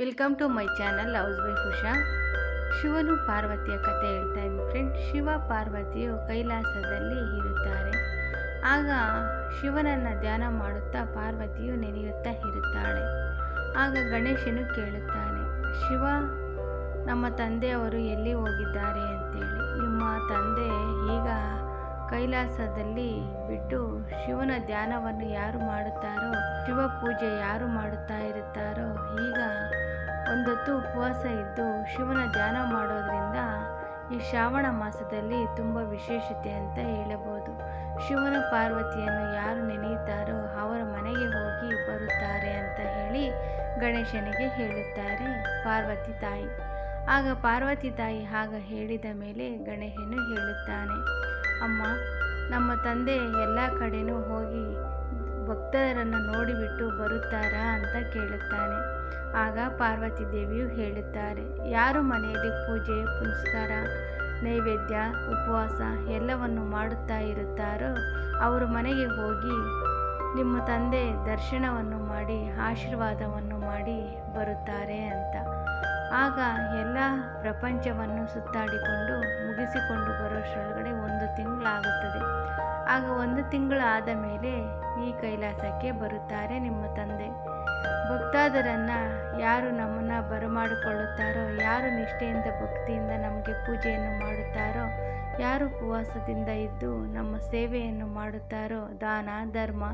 Welcome to my channel house by Usha ಶಿವನು ಪಾರ್ವತಿಯ ಕತೆ ಹೇಳ್ತಾ ಇದ್ದೀನಿ ಫ್ರೆಂಡ್ ಶಿವ ಪಾರ್ವತಿಯು ಕೈಲಾಸದಲ್ಲಿ ಇರುತ್ತಾರೆ. ಆಗ ಶಿವನನ್ನು ಧ್ಯಾನ ಮಾಡುತ್ತಾ ಪಾರ್ವತಿಯು ನೆನೆಯುತ್ತಾ ಇರುತ್ತಾಳೆ. ಆಗ ಗಣೇಶನು ಕೇಳುತ್ತಾನೆ, ಶಿವ, ನಮ್ಮ ತಂದೆಯವರು ಎಲ್ಲಿ ಹೋಗಿದ್ದಾರೆ ಅಂತೇಳಿ. ನಿಮ್ಮ ತಂದೆ ಈಗ ಕೈಲಾಸದಲ್ಲಿ ಬಿಟ್ಟು ಶಿವನ ಧ್ಯಾನವನ್ನು ಯಾರು ಮಾಡುತ್ತಾರೋ, ಶಿವ ಪೂಜೆ ಯಾರು ಮಾಡುತ್ತಾ ಇರುತ್ತಾರೋ, ಈಗ ಒಂದೊತ್ತು ಉಪವಾಸ ಇದ್ದು ಶಿವನ ಧ್ಯಾನ ಮಾಡೋದ್ರಿಂದ ಈ ಶ್ರಾವಣ ಮಾಸದಲ್ಲಿ ತುಂಬ ವಿಶೇಷತೆ ಅಂತ ಹೇಳಬಹುದು. ಶಿವನ ಪಾರ್ವತಿಯನ್ನು ಯಾರು ನೆನೆಯುತ್ತಾರೋ ಅವರ ಮನೆಗೆ ಹೋಗಿ ಬರುತ್ತಾರೆ ಅಂತ ಹೇಳಿ ಗಣೇಶನಿಗೆ ಹೇಳುತ್ತಾರೆ ಪಾರ್ವತಿ ತಾಯಿ. ಆಗ ಪಾರ್ವತಿ ತಾಯಿ ಆಗ ಹೇಳಿದ ಮೇಲೆ ಗಣೇಶನು ಹೇಳುತ್ತಾನೆ, ಅಮ್ಮ, ನಮ್ಮ ತಂದೆ ಎಲ್ಲ ಕಡೆನೂ ಹೋಗಿ ಭಕ್ತರನ್ನು ನೋಡಿಬಿಟ್ಟು ಬರುತ್ತಾರಾ? ಅಂತ ಕೇಳುತ್ತಾನೆ. ಆಗ ಪಾರ್ವತಿ ದೇವಿಯು ಹೇಳುತ್ತಾರೆ, ಯಾರು ಮನೆಯಲ್ಲಿ ಪೂಜೆ, ಪುನಸ್ಕಾರ, ನೈವೇದ್ಯ, ಉಪವಾಸ ಎಲ್ಲವನ್ನು ಮಾಡುತ್ತಾ ಇರುತ್ತಾರೋ ಅವರು ಮನೆಗೆ ಹೋಗಿ ನಿಮ್ಮ ತಂದೆ ದರ್ಶನವನ್ನು ಮಾಡಿ, ಆಶೀರ್ವಾದವನ್ನು ಮಾಡಿ ಬರುತ್ತಾರೆ ಅಂತ. ಆಗ ಎಲ್ಲ ಪ್ರಪಂಚವನ್ನು ಸುತ್ತಾಡಿಕೊಂಡು ಮುಗಿಸಿಕೊಂಡು ಬರೋಷ್ಟರೊಳಗಡೆ ಒಂದು ತಿಂಗಳಾಗುತ್ತದೆ. ಆಗ ಒಂದು ತಿಂಗಳು ಆದ ಮೇಲೆ ಈ ಕೈಲಾಸಕ್ಕೆ ಬರುತ್ತಾರೆ ನಿಮ್ಮ ತಂದೆ. ಭಕ್ತಾದರನ್ನು ಯಾರು ನಮ್ಮನ್ನು ಬರಮಾಡಿಕೊಳ್ಳುತ್ತಾರೋ, ಯಾರು ನಿಷ್ಠೆಯಿಂದ ಭಕ್ತಿಯಿಂದ ನಮಗೆ ಪೂಜೆಯನ್ನು ಮಾಡುತ್ತಾರೋ, ಯಾರು ಉಪವಾಸದಿಂದ ಇದ್ದು ನಮ್ಮ ಸೇವೆಯನ್ನು ಮಾಡುತ್ತಾರೋ, ದಾನ, ಧರ್ಮ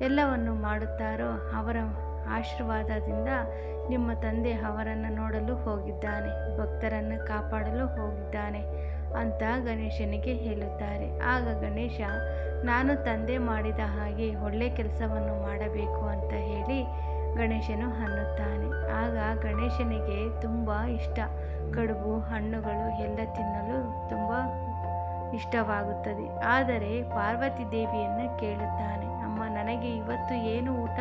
ಎಲ್ಲವನ್ನು ಮಾಡುತ್ತಾರೋ ಅವರ ಆಶೀರ್ವಾದದಿಂದ ನಿಮ್ಮ ತಂದೆ ಅವರನ್ನು ನೋಡಲು ಹೋಗಿದ್ದಾನೆ, ಭಕ್ತರನ್ನು ಕಾಪಾಡಲು ಹೋಗಿದ್ದಾನೆ ಅಂತ ಗಣೇಶನಿಗೆ ಹೇಳುತ್ತಾರೆ. ಆಗ ಗಣೇಶ, ನಾನು ತಂದೆ ಮಾಡಿದ ಹಾಗೆ ಒಳ್ಳೆ ಕೆಲಸವನ್ನು ಮಾಡಬೇಕು ಅಂತ ಹೇಳಿ ಗಣೇಶನು ಅನ್ನುತ್ತಾನೆ ಆಗ ಗಣೇಶನಿಗೆ ತುಂಬ ಇಷ್ಟ. ಕಡುಬು, ಹಣ್ಣುಗಳು ಎಲ್ಲ ತಿನ್ನಲು ತುಂಬ ಇಷ್ಟವಾಗುತ್ತದೆ. ಆದರೆ ಪಾರ್ವತಿ ದೇವಿಯನ್ನು ಕೇಳುತ್ತಾನೆ, ಅಮ್ಮ, ನನಗೆ ಇವತ್ತು ಏನು ಊಟ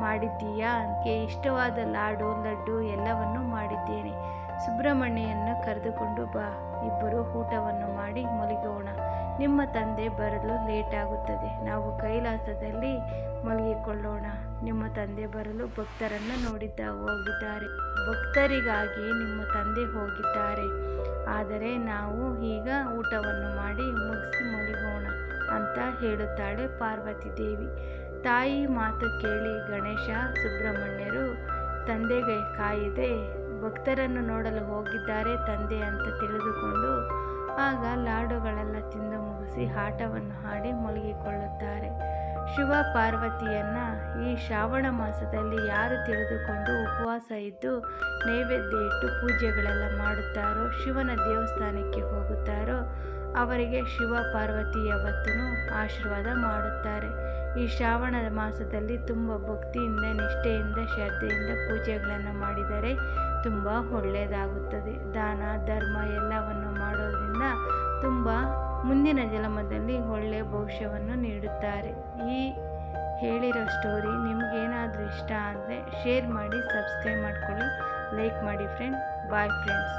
ಮಾಡಿದ್ದೀಯಾ ನನಗೆ ಇಷ್ಟವಾದ ಲಾಡು, ಲಡ್ಡು ಎಲ್ಲವನ್ನು ಮಾಡಿದ್ದೇನೆ. ಸುಬ್ರಹ್ಮಣ್ಯನ್ನು ಕರೆದುಕೊಂಡು ಬಾ, ಇಬ್ಬರು ಊಟವನ್ನು ಮಾಡಿ ಮಲಗೋಣ. ನಿಮ್ಮ ತಂದೆ ಬರಲು ಲೇಟ್ ಆಗುತ್ತದೆ ನಾವು ಕೈಲಾಸದಲ್ಲಿ ಮಲಗಿಕೊಳ್ಳೋಣ. ನಿಮ್ಮ ತಂದೆ ಬರಲು ಭಕ್ತರನ್ನು ನೋಡಿದ್ದ, ಹೋಗಿದ್ದಾರೆ. ಭಕ್ತರಿಗಾಗಿ ನಿಮ್ಮ ತಂದೆ ಹೋಗಿದ್ದಾರೆ. ಆದರೆ ನಾವು ಈಗ ಊಟವನ್ನು ಮಾಡಿ ಮುಗಿಸಿ ಮಲಗೋಣ. ಅಂತ ಹೇಳುತ್ತಾಳೆ ಪಾರ್ವತಿ ದೇವಿ. ತಾಯಿ ಮಾತು ಕೇಳಿ ಗಣೇಶ, ಸುಬ್ರಹ್ಮಣ್ಯರು, ತಂದೆಗೆ ಕಾಯಿದೆ, ಭಕ್ತರನ್ನು ನೋಡಲು ಹೋಗಿದ್ದಾರೆ ತಂದೆ ಅಂತ ತಿಳಿದುಕೊಂಡು ಆಗ ಲಾಡುಗಳೆಲ್ಲ ತಿಂದು ಮುಗಿಸಿ ಆಟವನ್ನು ಹಾಡಿ ಮುಳುಗಿಕೊಳ್ಳುತ್ತಾರೆ. ಶಿವ ಪಾರ್ವತಿಯನ್ನು ಈ ಶ್ರಾವಣ ಮಾಸದಲ್ಲಿ ಯಾರು ತಿಳಿದುಕೊಂಡು ಉಪವಾಸ ಇದ್ದು ನೈವೇದ್ಯ ಇಟ್ಟು ಪೂಜೆಗಳೆಲ್ಲ ಮಾಡುತ್ತಾರೋ, ಶಿವನ ದೇವಸ್ಥಾನಕ್ಕೆ ಹೋಗುತ್ತಾರೋ ಅವರಿಗೆ ಶಿವ ಪಾರ್ವತಿ ಯಾವತ್ತೂ ಆಶೀರ್ವಾದ ಮಾಡುತ್ತಾರೆ. ಈ ಶ್ರಾವಣ ಮಾಸದಲ್ಲಿ ತುಂಬ ಭಕ್ತಿಯಿಂದ, ನಿಷ್ಠೆಯಿಂದ, ಶ್ರದ್ಧೆಯಿಂದ ಪೂಜೆಗಳನ್ನು ಮಾಡಿದರೆ ತುಂಬ ಒಳ್ಳೆಯದಾಗುತ್ತದೆ. ದಾನ, ಧರ್ಮ ಎಲ್ಲವನ್ನು ಮಾಡೋದರಿಂದ ತುಂಬ ಮುಂದಿನ ಜನ್ಮದಲ್ಲಿ ಒಳ್ಳೆಯ ಭವಿಷ್ಯವನ್ನು ನೀಡುತ್ತಾರೆ. ಈ ಹೇಳಿರೋ ಸ್ಟೋರಿ ನಿಮಗೇನಾದರೂ ಇಷ್ಟ ಅಂದರೆ ಶೇರ್ ಮಾಡಿ, ಸಬ್ಸ್ಕ್ರೈಬ್ ಮಾಡಿಕೊಳ್ಳಿ. ಲೈಕ್ ಮಾಡಿ ಫ್ರೆಂಡ್. Bye friends.